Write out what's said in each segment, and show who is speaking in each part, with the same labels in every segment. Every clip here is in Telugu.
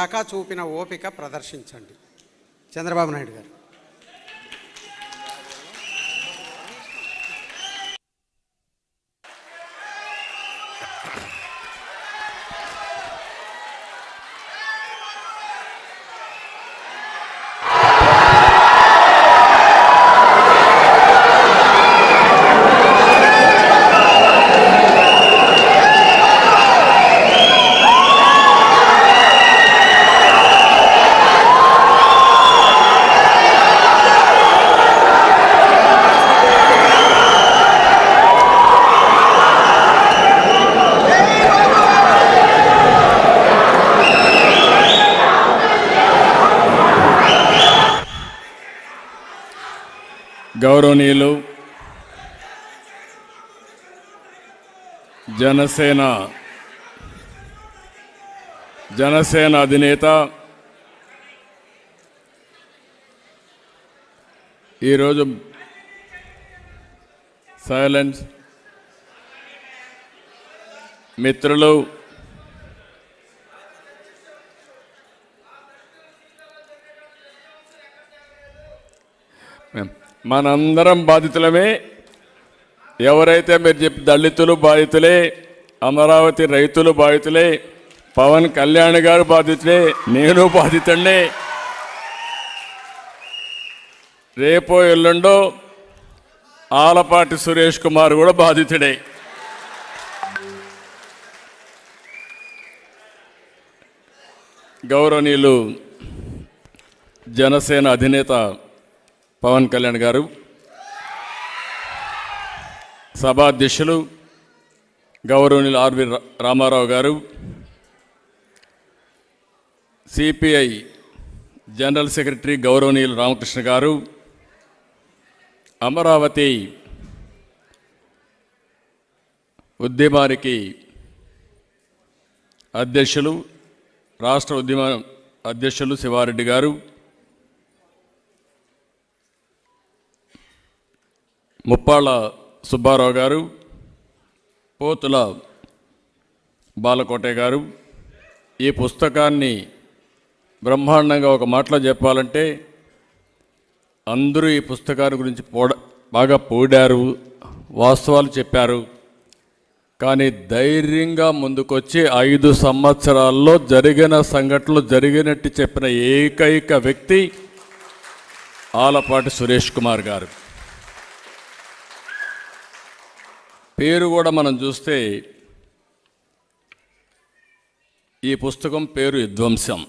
Speaker 1: దాకా చూపిన ఓపిక ప్రదర్శించండి. చంద్రబాబు నాయుడు గారు.
Speaker 2: గౌరవనీయులు జనసేన జనసేన అధినేత ఈరోజు సైలెన్స్ మిత్రులు మనందరం బాధితులమే. ఎవరైతే మీరు చెప్పి దళితులు బాధితులే అమరావతి రైతులు బాధితులే పవన్ కళ్యాణ్ గారు బాధితులే నేను బాధితుడినే రేపో ఎల్లుండో ఆలపాటి సురేష్ కుమార్ కూడా బాధితుడే. గౌరవనీయులు జనసేన అధినేత పవన్ కళ్యాణ్ గారు సభాధ్యక్షులు గౌరవనీయులు ఆర్వి రా- రామారావు గారు సిపిఐ జనరల్ సెక్రటరీ గౌరవనీయులు రామకృష్ణ గారు అమరావతి ఉద్యమానికి అధ్యక్షులు రాష్ట్ర ఉద్యమ అధ్యక్షులు శివారెడ్డి గారు ముప్పాళ్ళ సుబ్బారావు గారు పోతుల బాలకోటే గారు ఈ పుస్తకాన్ని బ్రహ్మాండంగా ఒక మాటలో చెప్పాలంటే అందరూ ఈ పుస్తకాన్ని గురించి పోడ బాగా పోడారు వాస్తవాలు చెప్పారు. కానీ ధైర్యంగా ముందుకొచ్చి ఐదు సంవత్సరాల్లో జరిగిన సంఘటనలు జరిగినట్టు చెప్పిన ఏకైక వ్యక్తి ఆలపాటి సురేష్ కుమార్ గారు. పేరు కూడా మనం చూస్తే ఈ పుస్తకం పేరు విధ్వంసం.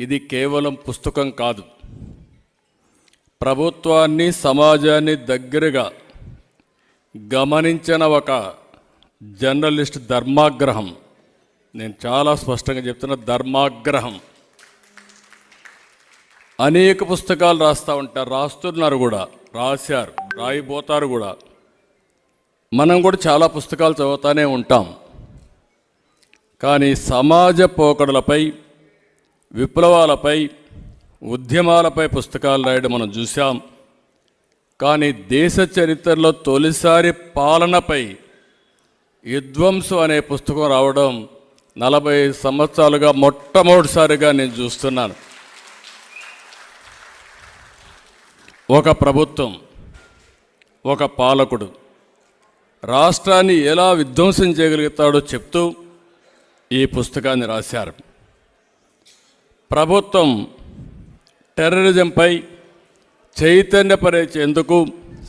Speaker 2: ఇది కేవలం పుస్తకం కాదు. ప్రభుత్వాన్ని సమాజాన్ని దగ్గరగా గమనించిన ఒక జర్నలిస్ట్ ధర్మాగ్రహం. నేను చాలా స్పష్టంగా చెప్తున్న ధర్మాగ్రహం. అనేక పుస్తకాలు రాస్తూ ఉంటారు రాస్తున్నారు కూడా రాశారు రాయిపోతారు కూడా. మనం కూడా చాలా పుస్తకాలు చదువుతూనే ఉంటాం. కానీ సమాజ పోకడలపై విప్లవాలపై ఉద్యమాలపై పుస్తకాలు రాయడం మనం చూసాం కానీ దేశ చరిత్రలో తొలిసారి పాలనపై విధ్వంసం అనే పుస్తకం రావడం నలభై సంవత్సరాలుగా మొట్టమొదటిసారిగా నేను చూస్తున్నాను. ఒక ప్రభుత్వం ఒక పాలకుడు రాష్ట్రాన్ని ఎలా విధ్వంసం చేయగలుగుతాడో చెప్తూ ఈ పుస్తకాన్ని రాశారు. ప్రభుత్వం టెర్రరిజంపై చైతన్యపరిచేందుకు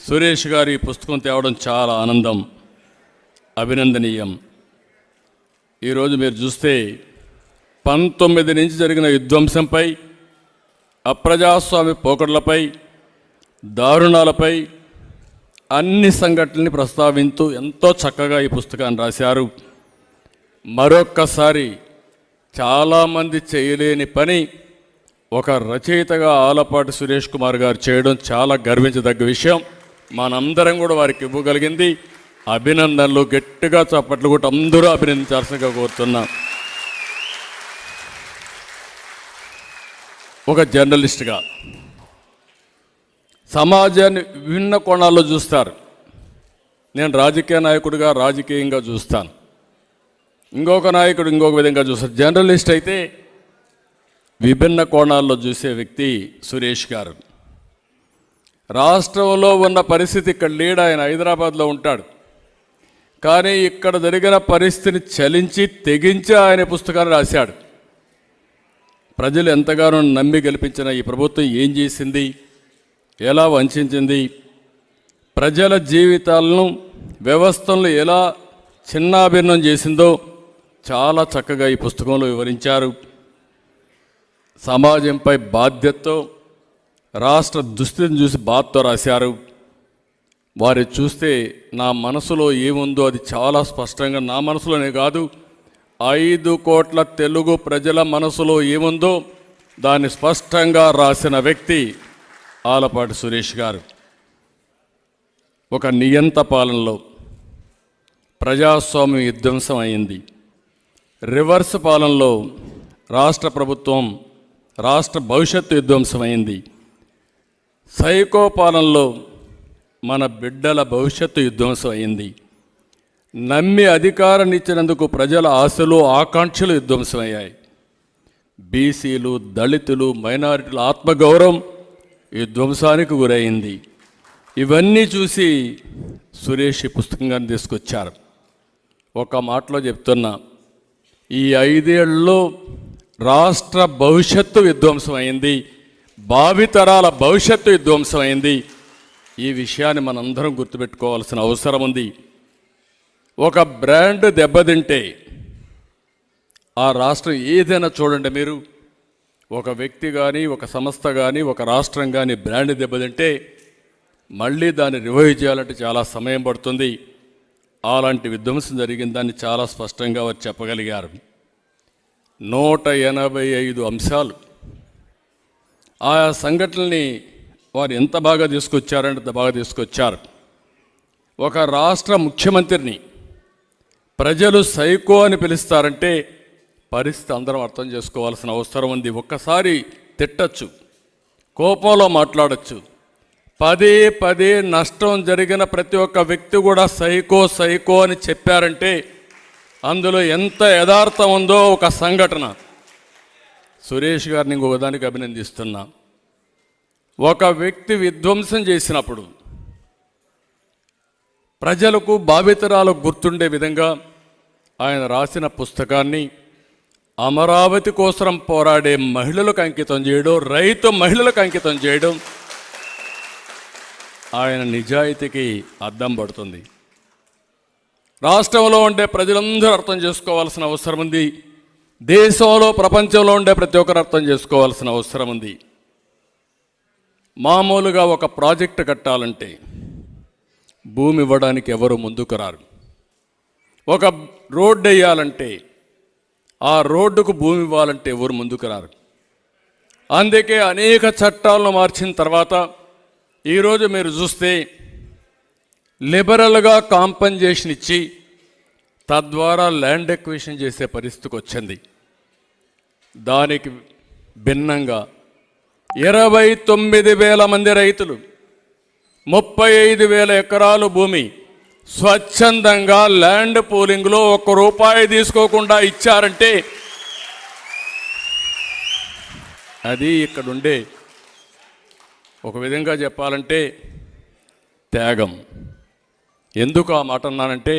Speaker 2: సురేష్ గారు ఈ పుస్తకం తేవడం చాలా ఆనందం అభినందనీయం. ఈరోజు మీరు చూస్తే పంతొమ్మిది నుంచి జరిగిన విధ్వంసంపై అప్రజాస్వామ్య పోకడలపై దారుణాలపై అన్ని సంఘటనల్ని ప్రస్తావింతూ ఎంతో చక్కగా ఈ పుస్తకాన్ని రాశారు. మరొక్కసారి చాలామంది చేయలేని పని ఒక రచయితగా ఆలపాటి సురేష్ కుమార్ గారు చేయడం చాలా గర్వించదగ్గ విషయం. మనందరం కూడా వారికి ఇవ్వగలిగింది. అభినందనలు గట్టిగా చప్పట్లు కూడా అందరూ అభినందించాల్సిందిగా కోరుతున్నాం. ఒక జర్నలిస్ట్గా సమాజాన్ని విభిన్న కోణాల్లో చూస్తారు. నేను రాజకీయ నాయకుడిగా రాజకీయంగా చూస్తాను. ఇంకొక నాయకుడు ఇంకొక విధంగా చూస్తారు. జర్నలిస్ట్ అయితే విభిన్న కోణాల్లో చూసే వ్యక్తి సురేష్ గారు. రాష్ట్రంలో ఉన్న పరిస్థితి ఇక్కడ లీడ్ ఆయన హైదరాబాద్లో ఉంటాడు. కానీ ఇక్కడ జరిగిన పరిస్థితిని చలించి తెగించి ఆయన పుస్తకాన్ని రాశాడు. ప్రజలు ఎంతగానో నమ్మి గెలిపించిన ఈ ప్రభుత్వం ఏం చేసింది? ఎలా వంచింది? ప్రజల జీవితాలను వ్యవస్థలను ఎలా చిన్నాభిన్నం చేసిందో చాలా చక్కగా ఈ పుస్తకంలో వివరించారు. సమాజంపై బాధ్యతతో రాష్ట్ర దుస్థితిని చూసి బాధతో రాశారు. వారి చూస్తే నా మనసులో ఏముందో అది చాలా స్పష్టంగా నా మనసులోనే కాదు ఐదు కోట్ల తెలుగు ప్రజల మనసులో ఏముందో దాన్ని స్పష్టంగా రాసిన వ్యక్తి ఆలపాటి సురేష్ గారు ఒక నియంత పాలనలో ప్రజాస్వామ్యం విధ్వంసం అయింది. రివర్స్ పాలనలో రాష్ట్ర ప్రభుత్వం రాష్ట్ర భవిష్యత్తు విధ్వంసమైంది సైకో పాలనలో మన బిడ్డల భవిష్యత్తు విధ్వంసం అయింది. నమ్మి అధికారాన్ని ఇచ్చినందుకు ప్రజల ఆశలు ఆకాంక్షలు విధ్వంసమయ్యాయి. బీసీలు దళితులు మైనారిటీల ఆత్మగౌరవం విధ్వంసానికి గురైంది. ఇవన్నీ చూసి సురేష్ ఈ పుస్తకంగాన్ని తీసుకొచ్చారు. ఒక మాటలో చెప్తున్నా ఈ ఐదేళ్ళలో రాష్ట్ర భవిష్యత్తు విధ్వంసం అయింది భావితరాల భవిష్యత్తు విధ్వంసం అయింది ఈ విషయాన్ని మనందరం గుర్తుపెట్టుకోవాల్సిన అవసరం ఉంది. ఒక బ్రాండ్ దెబ్బతింటే ఆ రాష్ట్రం ఏదైనా చూడండి మీరు. ఒక వ్యక్తి కానీ ఒక సంస్థ కానీ ఒక రాష్ట్రం కానీ బ్రాండ్ దెబ్బతింటే మళ్ళీ దాన్ని రివైవ్ చేయాలంటే చాలా సమయం పడుతుంది. అలాంటి విధ్వంసం జరిగిందని చాలా స్పష్టంగా వారు చెప్పగలిగారు. నూట ఎనభై ఐదు అంశాలు. ఆయా సంఘటనల్ని వారు ఎంత బాగా తీసుకొచ్చారంటే అంత బాగా తీసుకొచ్చారు. ఒక రాష్ట్ర ముఖ్యమంత్రిని ప్రజలు సైకో అని పిలుస్తారంటే పరిస్థితి అందరం అర్థం చేసుకోవాల్సిన అవసరం ఉంది. ఒక్కసారి తిట్టచ్చు కోపంలో మాట్లాడచ్చు. పదే పదే నష్టం జరిగిన ప్రతి ఒక్క వ్యక్తి కూడా సైకో సైకో అని చెప్పారంటే అందులో ఎంత యథార్థం ఉందో ఒక సంఘటన. సురేష్ గారిని ఇంకొకదానికి అభినందిస్తున్నా. ఒక వ్యక్తి విధ్వంసం చేసినప్పుడు ప్రజలకు భావితరాలకు గుర్తుండే విధంగా ఆయన రాసిన పుస్తకాన్ని అమరావతి కోసం పోరాడే మహిళలకు అంకితం చేయడం రైతు మహిళలకు అంకితం చేయడం ఆయన నిజాయితీకి అద్దం పడుతుంది. రాష్ట్రంలో ఉండే ప్రజలందరూ అర్థం చేసుకోవాల్సిన అవసరం ఉంది. దేశంలో ప్రపంచంలో ఉండే ప్రతి ఒక్కరు అర్థం చేసుకోవాల్సిన అవసరం ఉంది. మామూలుగా ఒక ప్రాజెక్ట్ కట్టాలంటే భూమి ఇవ్వడానికి ఎవరు ముందుకు రారు. ఒక రోడ్డు వేయాలంటే ఆ రోడ్డుకు భూమి ఇవ్వాలంటే ఎవరు ముందుకు రారు? అందుకే అనేక చట్టాలను మార్చిన తర్వాత ఈరోజు మీరు చూస్తే లిబరల్గా కాంపన్సేషన్ ఇచ్చి తద్వారా ల్యాండ్ ఎక్వేషన్ చేసే పరిస్థితికి వచ్చింది. దానికి భిన్నంగా ఇరవై తొమ్మిది వేల మంది రైతులు ముప్పై ఐదు వేల ఎకరాలు భూమి స్వచ్ఛందంగా ల్యాండ్ పూలింగ్లో ఒక్క రూపాయి తీసుకోకుండా ఇచ్చారంటే అది ఇక్కడుండే. ఒక విధంగా చెప్పాలంటే త్యాగం. ఎందుకు ఆ మాట అన్నానంటే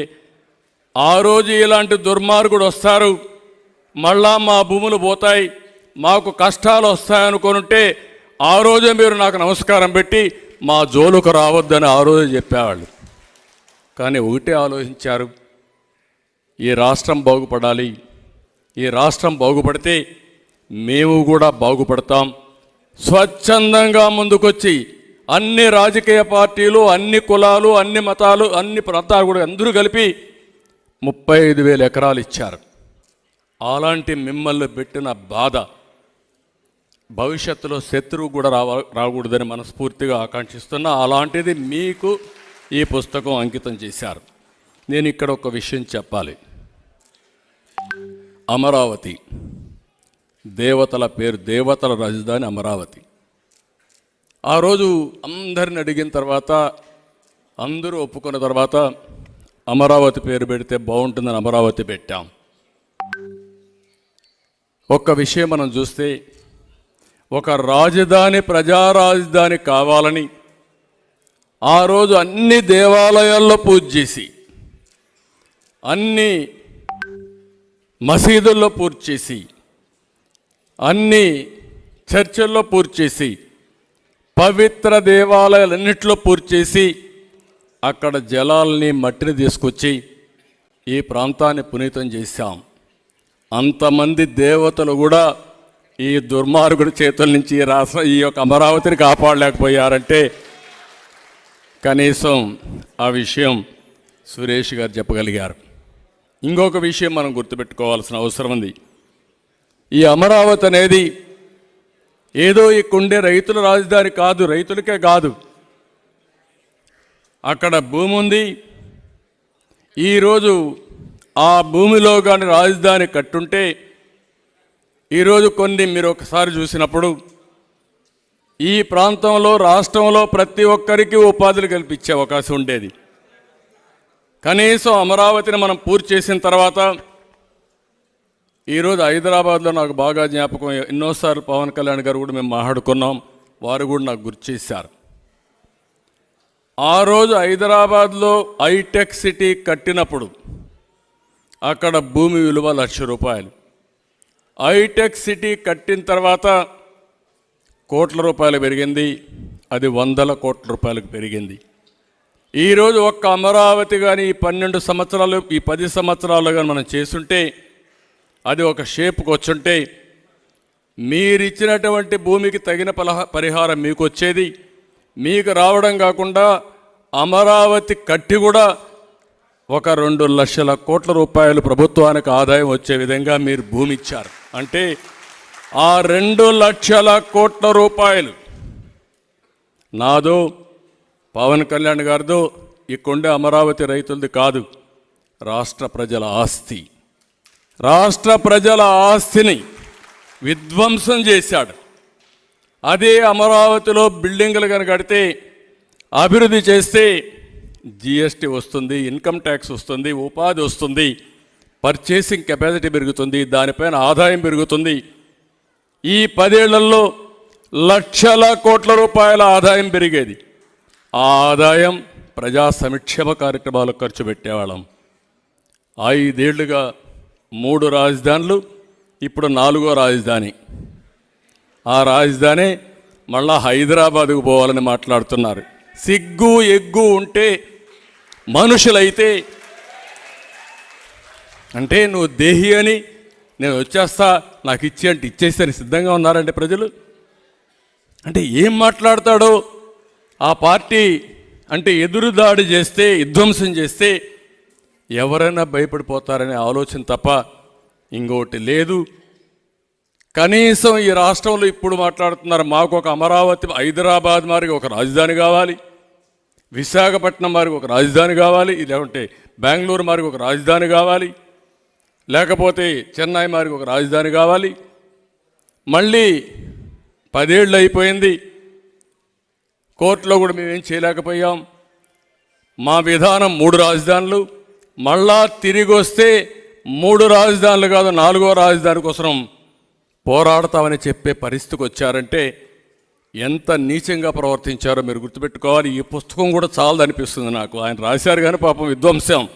Speaker 2: ఆ రోజు ఇలాంటి దుర్మార్గుడు వస్తారు మళ్ళా మా భూములు పోతాయి మాకు కష్టాలు వస్తాయనుకొనుంటే ఆ రోజే మీరు నాకు నమస్కారం పెట్టి మా జోలుకు రావద్దని ఆ రోజే చెప్పేవాళ్ళు. కానీ ఒకటే ఆలోచించారు. ఈ రాష్ట్రం బాగుపడాలి. ఈ రాష్ట్రం బాగుపడితే మేము కూడా బాగుపడతాం. స్వచ్ఛందంగా ముందుకొచ్చి అన్ని రాజకీయ పార్టీలు అన్ని కులాలు అన్ని మతాలు అన్ని ప్రాంతాలు కూడా అందరూ కలిపి ముప్పై ఐదు వేల ఎకరాలు ఇచ్చారు. అలాంటి మిమ్మల్ని పెట్టిన బాధ భవిష్యత్తులో శత్రువు కూడా రావ రాకూడదని మనస్ఫూర్తిగా ఆకాంక్షిస్తున్నా. అలాంటిది మీకు ఈ పుస్తకం అంకితం చేశారు. నేను ఇక్కడ ఒక విషయం చెప్పాలి. అమరావతి. దేవతల పేరు దేవతల రాజధాని అమరావతి. ఆ రోజు అందరిని అడిగిన తర్వాత అందరూ ఒప్పుకున్న తర్వాత అమరావతి పేరు పెడితే బాగుంటుందని అమరావతి పెట్టాం. ఒక్క విషయం మనం చూస్తే ఒక రాజధాని ప్రజా రాజధాని కావాలని ఆ రోజు అన్ని దేవాలయాల్లో పూజ చేసి అన్ని మసీదుల్లో పూర్తి చేసి అన్ని చర్చల్లో పూర్తి చేసి పవిత్ర దేవాలయాలన్నింటిలో పూర్తి చేసి అక్కడ జలాల్ని మట్టిని తీసుకొచ్చి ఈ ప్రాంతాన్ని పునీతం చేశాం. అంతమంది దేవతలు కూడా ఈ దుర్మార్గుడి చేతుల నుంచి ఈ రాష్ట్ర ఈ యొక్క అమరావతిని కాపాడలేకపోయారంటే కనీసం ఆ విషయం సురేష్ గారు చెప్పగలిగారు. ఇంకొక విషయం మనం గుర్తుపెట్టుకోవాల్సిన అవసరం ఉంది. ఈ అమరావతి అనేది ఏదో ఇక్కడుండే రైతుల రాజధాని కాదు రైతులకే కాదు. అక్కడ భూమి ఉంది. ఈరోజు ఆ భూమిలో కానీ రాజధాని కట్టుంటే ఈరోజు కొన్ని మీరు ఒకసారి చూసినప్పుడు ఈ ప్రాంతంలో రాష్ట్రంలో ప్రతి ఒక్కరికి ఉపాధులు కల్పించే అవకాశం ఉండేది. కనీసం అమరావతిని మనం పూర్తి చేసిన తర్వాత ఈరోజు హైదరాబాద్లో నాకు బాగా జ్ఞాపకం ఎన్నోసార్లు పవన్ కళ్యాణ్ గారు కూడా మేము మాట్లాడుకున్నాం వారు కూడా నాకు గుర్తు చేశారు. ఆ రోజు హైదరాబాద్లో హైటెక్ సిటీ కట్టినప్పుడు అక్కడ భూమి విలువ లక్ష రూపాయలు. హైటెక్ సిటీ కట్టిన తర్వాత కోట్ల రూపాయలు పెరిగింది అది వందల కోట్ల రూపాయలకు పెరిగింది. ఈరోజు ఒక్క అమరావతి కానీ ఈ పన్నెండు సంవత్సరాలు ఈ పది సంవత్సరాలు కానీ మనం చేసుంటే అది ఒక షేప్కి వచ్చుంటే మీరిచ్చినటువంటి భూమికి తగిన పలహ పరిహారం మీకు వచ్చేది. మీకు రావడం కాకుండా అమరావతి కట్టి కూడా ఒక రెండు లక్షల కోట్ల రూపాయలు ప్రభుత్వానికి ఆదాయం వచ్చే విధంగా మీరు భూమి ఇచ్చారు అంటే ఆ రెండు లక్షల కోట్ల రూపాయలు. నాదో పవన్ కళ్యాణ్ గారిదో ఇక్కడుండే అమరావతి రైతులది కాదు రాష్ట్ర ప్రజల ఆస్తి. రాష్ట్ర ప్రజల ఆస్తిని విధ్వంసం చేశాడు. అదే అమరావతిలో బిల్డింగులు కనుక కడితే అభివృద్ధి చేస్తే జిఎస్టీ వస్తుంది ఇన్కమ్ ట్యాక్స్ వస్తుంది ఉపాధి వస్తుంది పర్చేసింగ్ కెపాసిటీ పెరుగుతుంది దానిపైన ఆదాయం పెరుగుతుంది ఈ పదేళ్ళలో లక్షల కోట్ల రూపాయల ఆదాయం పెరిగేది. ఆ ఆదాయం ప్రజా సంక్షేమ కార్యక్రమాలకు ఖర్చు పెట్టేవాళ్ళం. ఐదేళ్ళుగా మూడు రాజధానులు ఇప్పుడు నాలుగో రాజధాని. ఆ రాజధాని మళ్ళా హైదరాబాద్కు పోవాలని మాట్లాడుతున్నారు. సిగ్గు ఎగ్గు ఉంటే మనుషులైతే అంటే నువ్వు దేహి అని నేను వచ్చేస్తా నాకు ఇచ్చి అంటే ఇచ్చేస్తే సిద్ధంగా ఉన్నారంటే ప్రజలు. అంటే ఏం మాట్లాడతాడో ఆ పార్టీ అంటే ఎదురుదాడి చేస్తే విధ్వంసం చేస్తే ఎవరైనా భయపడిపోతారనే ఆలోచన తప్ప ఇంకోటి లేదు. కనీసం ఈ రాష్ట్రంలో ఇప్పుడు మాట్లాడుతున్నారు మాకు ఒక అమరావతి హైదరాబాద్ మారికి ఒక రాజధాని కావాలి. విశాఖపట్నం మారికి ఒక రాజధాని కావాలి. లేకుంటే బెంగళూరు మారికి ఒక రాజధాని కావాలి. లేకపోతే చెన్నై మారికి ఒక రాజధాని కావాలి. మళ్ళీ పదేళ్ళు అయిపోయింది. కోర్టులో కూడా మేమేం చేయలేకపోయాం. మా విధానం మూడు రాజధానులు. మళ్ళా తిరిగి వస్తే మూడు రాజధానులు కాదు నాలుగో రాజధాని కోసం పోరాడతామని చెప్పే పరిస్థితికి వచ్చారంటే ఎంత నీచంగా ప్రవర్తించారో మీరు గుర్తుపెట్టుకోవాలి. ఈ పుస్తకం కూడా చాలదనిపిస్తుంది నాకు. ఆయన రాశారు కానీ పాపం విధ్వంసం.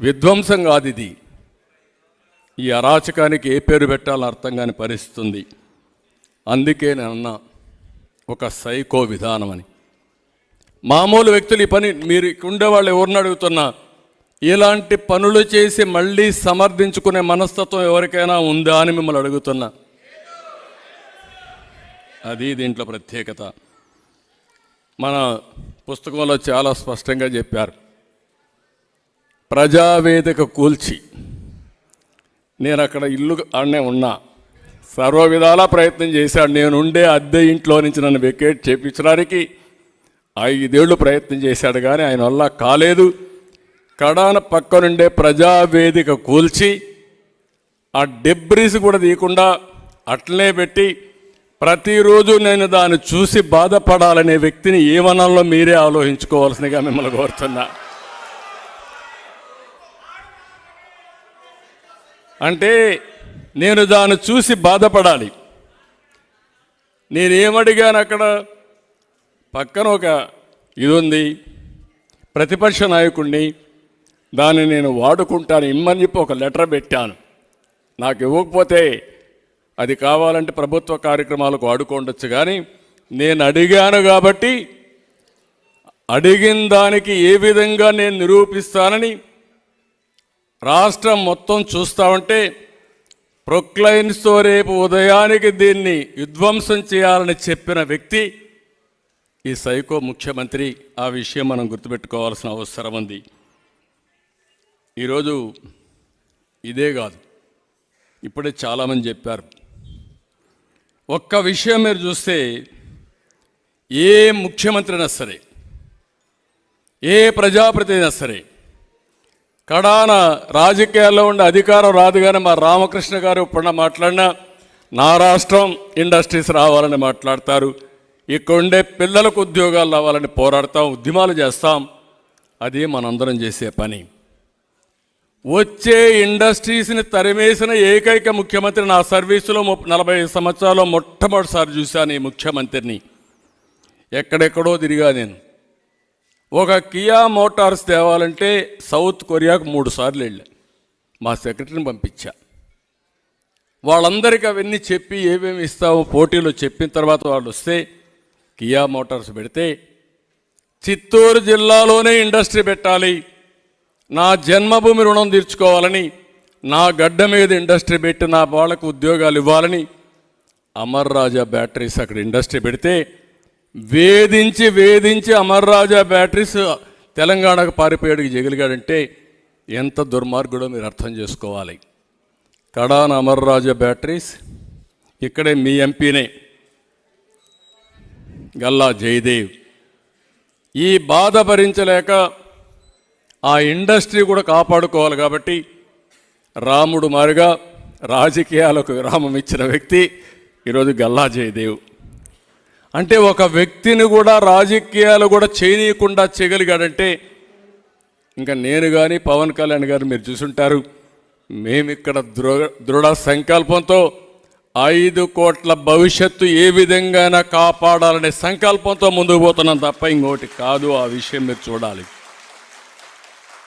Speaker 2: విధ్వంసం కాదు ఇది. ఈ అరాచకానికి ఏ పేరు పెట్టాలని అర్థం కాని పరిస్థితి ఉంది అందుకే నేను అన్న ఒక సైకో విధానం అని. మామూలు వ్యక్తులు ఈ పని మీరు ఇక్కడ ఉండేవాళ్ళు ఎవరిని అడుగుతున్నా ఇలాంటి పనులు చేసి మళ్ళీ సమర్థించుకునే మనస్తత్వం ఎవరికైనా ఉందా అని మిమ్మల్ని అడుగుతున్నా. అది దీంట్లో ప్రత్యేకత. మన పుస్తకంలో చాలా స్పష్టంగా చెప్పారు. ప్రజావేదిక కూల్చి. నేను అక్కడ ఇల్లు ఆడనే ఉన్నా. సర్వ విధాలా ప్రయత్నం చేశాడు. నేను ఉండే అద్దె ఇంట్లో నుంచి నన్ను వెకేట్ చేపించడానికి ఐదేళ్ళు ప్రయత్నం చేశాడు కానీ ఆయన వల్ల కాలేదు. కడాన పక్కనుండే ప్రజావేదిక కూల్చి ఆ డెబ్రీస్ కూడా తీయకుండా అట్లనే పెట్టి ప్రతిరోజు నేను దాన్ని చూసి బాధపడాలనే వ్యక్తిని ఏమనాలో మీరే ఆలోచించుకోవాల్సిందిగా మిమ్మల్ని కోరుతున్నా. అంటే నేను దాన్ని చూసి బాధపడాలి. నేనేమడిగాను అక్కడ? పక్కన ఒక ఇది ఉంది ప్రతిపక్ష నాయకుడిని దాన్ని నేను వాడుకుంటాను ఇమ్మని చెప్పి ఒక లెటర్ పెట్టాను. నాకు ఇవ్వకపోతే అది కావాలంటే ప్రభుత్వ కార్యక్రమాలకు వాడుకోండొచ్చు కానీ నేను అడిగాను కాబట్టి అడిగిన దానికి ఏ విధంగా నేను నిరూపిస్తానని రాష్ట్రం మొత్తం చూస్తా ఉంటే ప్రొక్లైన్స్తో రేపు ఉదయానికి దీన్ని విధ్వంసం చేయాలని చెప్పిన వ్యక్తి ఈ సైకో ముఖ్యమంత్రి. ఆ విషయం మనం గుర్తుపెట్టుకోవాల్సిన అవసరం ఉంది. ఈరోజు ఇదే కాదు ఇప్పుడే చాలామంది చెప్పారు. ఒక్క విషయం మీరు చూస్తే ఏ ముఖ్యమంత్రి అయినా సరే ఏ ప్రజాప్రతినిధి అయినా సరే కడాన రాజకీయాల్లో ఉండే అధికారం రాదు కానీ మా రామకృష్ణ గారు ఇప్పుడు మాట్లాడినా నా రాష్ట్రం ఇండస్ట్రీస్ రావాలని మాట్లాడతారు. ఇక్కడ ఉండే పిల్లలకు ఉద్యోగాలు రావాలని పోరాడతాం ఉద్యమాలు చేస్తాం. అది మనందరం చేసే పని. వచ్చే ఇండస్ట్రీస్ని తరిమేసిన ఏకైక ముఖ్యమంత్రి నా సర్వీసులో ముప్- నలభై సంవత్సరాల్లో మొట్టమొదటిసారి చూశాను ఈ ముఖ్యమంత్రిని. ఎక్కడెక్కడో తిరిగా నేను. ఒక కియా మోటార్స్ తేవాలంటే సౌత్ కొరియాకు మూడు సార్లు వెళ్ళా. మా సెక్రటరీని పంపించా. వాళ్ళందరికీ అవన్నీ చెప్పి ఏమేమి ఇస్తామో పోటీలో చెప్పిన తర్వాత వాళ్ళు వస్తే కియా మోటార్స్ పెడితే చిత్తూరు జిల్లాలోనే ఇండస్ట్రీ పెట్టాలి నా జన్మభూమి రుణం తీర్చుకోవాలని నా గడ్డ మీద ఇండస్ట్రీ పెట్టి నా వాళ్ళకు ఉద్యోగాలు ఇవ్వాలని అమర్ రాజా బ్యాటరీస్ అక్కడ ఇండస్ట్రీ పెడితే వేధించి వేధించి అమర్రాజా బ్యాటరీస్ తెలంగాణకు పారిపోయాడు జగిలిగాడంటే ఎంత దుర్మార్గుడో మీరు అర్థం చేసుకోవాలి. కడాన్ అమర్రాజా బ్యాటరీస్ ఇక్కడే మీ ఎంపీనే గల్లా జయదేవ్. ఈ బాధ భరించలేక ఆ ఇండస్ట్రీ కూడా కాపాడుకోవాలి కాబట్టి రాముడు మారిగా రాజకీయాలకు విరామం ఇచ్చిన వ్యక్తి ఈరోజు గల్లా జయదేవ్. అంటే ఒక వ్యక్తిని కూడా రాజకీయాలు కూడా చేయనీయకుండా చేయగలిగాడంటే ఇంకా నేను కానీ పవన్ కళ్యాణ్ గారు మీరు చూసుంటారు మేమిక్కడ దృఢ దృఢ సంకల్పంతో ఐదు కోట్ల భవిష్యత్తు ఏ విధంగా కాపాడాలనే సంకల్పంతో ముందుకు పోతున్నాం తప్ప ఇంకోటి కాదు. ఆ విషయం మీరు చూడాలి.